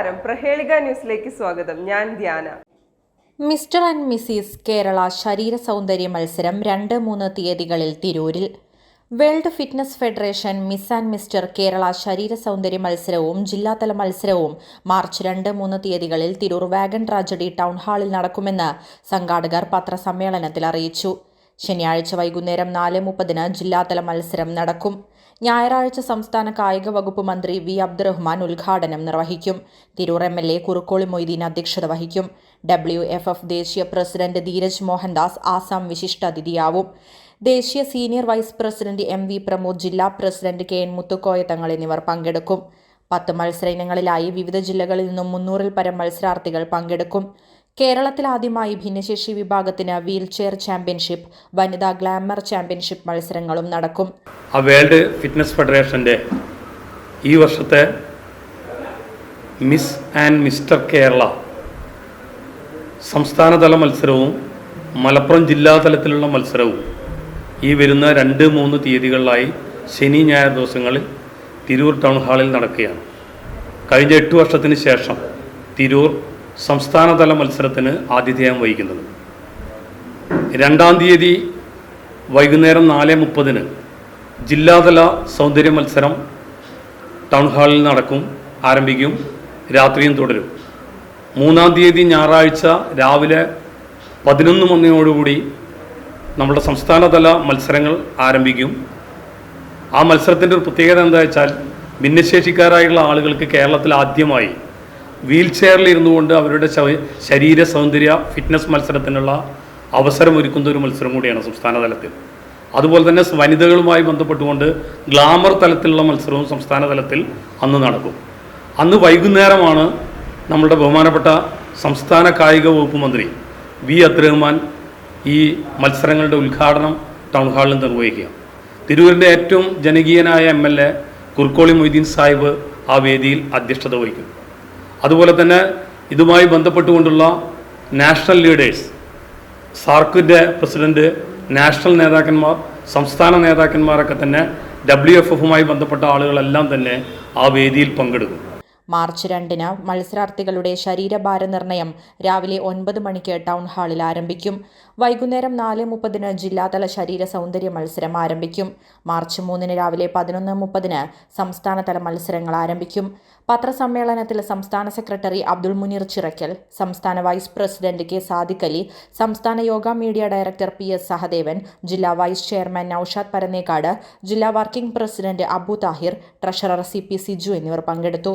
നമസ്കാരം. പ്രഹേളിക ന്യൂസിലേക്ക് സ്വാഗതം. ഞാൻ ധ്യാന. മിസ്റ്റർ ആൻഡ് മിസ്സിസ് കേരള ശരീര സൗന്ദര്യ മത്സരം രണ്ട് മൂന്ന് തീയതികളിൽ തിരൂരിൽ. World fitness federation miss and mister Kerala ശരീര സൗന്ദര്യ മത്സരവും ജില്ലാതല മത്സരവും മാർച്ച് രണ്ട് മൂന്ന് തീയതികളിൽ തിരൂർ വാഗൺ ട്രാജഡി ടൗൺ ഹാളിൽ നടക്കുമെന്ന് സംഘാടകർ പത്രസമ്മേളനത്തിൽ അറിയിച്ചു. ശനിയാഴ്ച വൈകുന്നേരം നാല് മുപ്പതിന് ജില്ലാതല മത്സരം നടക്കും. ഞായറാഴ്ച സംസ്ഥാന കായിക വകുപ്പ് മന്ത്രി വി. അബ്ദുറഹ്മാൻ ഉദ്ഘാടനം നിർവഹിക്കും. Tirur M. L. A. Kurukkoli Moideen അധ്യക്ഷത വഹിക്കും. ഡബ്ല്യു. എഫ്. എഫ്. ദേശീയ പ്രസിഡന്റ് ധീരജ് മോഹൻദാസ് ആസാം വിശിഷ്ടാതിഥിയാവും ദേശീയ senior vice president M. V. Pramod ജില്ലാ president K. N. Muthukoya Thangal എന്നിവർ പങ്കെടുക്കും. പത്ത് മത്സര ഇനങ്ങളിലായി വിവിധ ജില്ലകളിൽ നിന്നും മുന്നൂറിൽ പരം മത്സരാർത്ഥികൾ പങ്കെടുക്കും. കേരളത്തിൽ ആദ്യമായി ഭിന്നശേഷി വിഭാഗത്തിന് വീൽ ചെയർ ചാമ്പ്യൻഷിപ്പ് വനിതാ ഗ്ലാമർ ചാമ്പ്യൻഷിപ്പ് മത്സരങ്ങളും നടക്കും. വേൾഡ് ഫിറ്റ്നസ് ഫെഡറേഷന്റെ ഈ വർഷത്തെ മിസ് ആൻഡ് മിസ്റ്റർ കേരള സംസ്ഥാനതല മത്സരവും മലപ്പുറം ജില്ലാ തലത്തിലുള്ള മത്സരവും ഈ വരുന്ന രണ്ട് മൂന്ന് തീയതികളിലായി ശനി ഞായർ ദിവസങ്ങളിൽ തിരൂർ ടൗൺ ഹാളിൽ നടക്കുകയാണ്. കഴിഞ്ഞ എട്ട് വർഷത്തിന് ശേഷം തിരൂർ സംസ്ഥാനതല മത്സരത്തിന് ആതിഥേയം വഹിക്കുന്നത്. രണ്ടാം തീയതി വൈകുന്നേരം നാല് മുപ്പതിന് ജില്ലാതല സൗന്ദര്യ മത്സരം ടൗൺ ഹാളിൽ നടക്കും ആരംഭിക്കും രാത്രിയും തുടരും. മൂന്നാം തീയതി ഞായറാഴ്ച രാവിലെ പതിനൊന്ന് മണിയോടുകൂടി നമ്മുടെ സംസ്ഥാനതല മത്സരങ്ങൾ ആരംഭിക്കും. ആ മത്സരത്തിന്റെ ഒരു പ്രത്യേകത എന്താ വെച്ചാൽ ഭിന്നശേഷിക്കാരായുള്ള ആളുകൾക്ക് കേരളത്തിൽ ആദ്യമായി വീൽ ചെയറിൽ ഇരുന്നു കൊണ്ട് അവരുടെ ശരീര സൗന്ദര്യ ഫിറ്റ്നസ് മത്സരത്തിനുള്ള അവസരം ഒരുക്കുന്ന ഒരു മത്സരം കൂടിയാണ് സംസ്ഥാന തലത്തിൽ. അതുപോലെ തന്നെ വനിതകളുമായി ബന്ധപ്പെട്ടുകൊണ്ട് ഗ്ലാമർ തലത്തിലുള്ള മത്സരവും സംസ്ഥാന തലത്തിൽ അന്ന് നടക്കും. അന്ന് വൈകുന്നേരമാണ് നമ്മുടെ ബഹുമാനപ്പെട്ട സംസ്ഥാന കായിക വകുപ്പ് മന്ത്രി വി. അബ്ദുറഹ്മാൻ ഈ മത്സരങ്ങളുടെ ഉദ്ഘാടനം ടൗൺ ഹാളിൽ നിർവഹിക്കുക. തിരൂരിന്റെ ഏറ്റവും ജനകീയനായ M L A Kurukkoli Moideen Sahib ആ വേദിയിൽ അധ്യക്ഷത വഹിക്കും അതുപോലെ തന്നെ ഇതുമായി ബന്ധപ്പെട്ടുകൊണ്ടുള്ള നാഷണൽ ലീഡേഴ്സ് സാർക്കിന്റെ പ്രസിഡന്റ് നാഷണൽ നേതാക്കന്മാർ സംസ്ഥാന നേതാക്കന്മാരൊക്കെ തന്നെ ഡബ്ല്യു എഫ് എഫുമായി ബന്ധപ്പെട്ട ആളുകളെല്ലാം തന്നെ ആ വേദിയിൽ പങ്കെടുക്കും. മാർച്ച് രണ്ടിന് മത്സരാർത്ഥികളുടെ ശരീരഭാര നിർണയം രാവിലെ ഒൻപത് മണിക്ക് ടൗൺ ഹാളിൽ ആരംഭിക്കും. വൈകുന്നേരം നാല് മുപ്പതിന് ജില്ലാതല ശരീര സൗന്ദര്യ മത്സരം ആരംഭിക്കും. മാർച്ച് മൂന്നിന് രാവിലെ പതിനൊന്ന് മുപ്പതിന് സംസ്ഥാനതല മത്സരങ്ങൾ ആരംഭിക്കും. പത്രസമ്മേളനത്തിൽ സംസ്ഥാന സെക്രട്ടറി അബ്ദുൾ മുനീർ ചിറക്കൽ സംസ്ഥാന vice president K Sadiq Ali സംസ്ഥാന yoga media director P S Sahadevan ജില്ലാ വൈസ് ചെയർമാൻ നൌഷാദ് പരന്നേക്കാട് ജില്ലാ working president Abu Thahir treasurer C P Siju എന്നിവർ പങ്കെടുത്തു.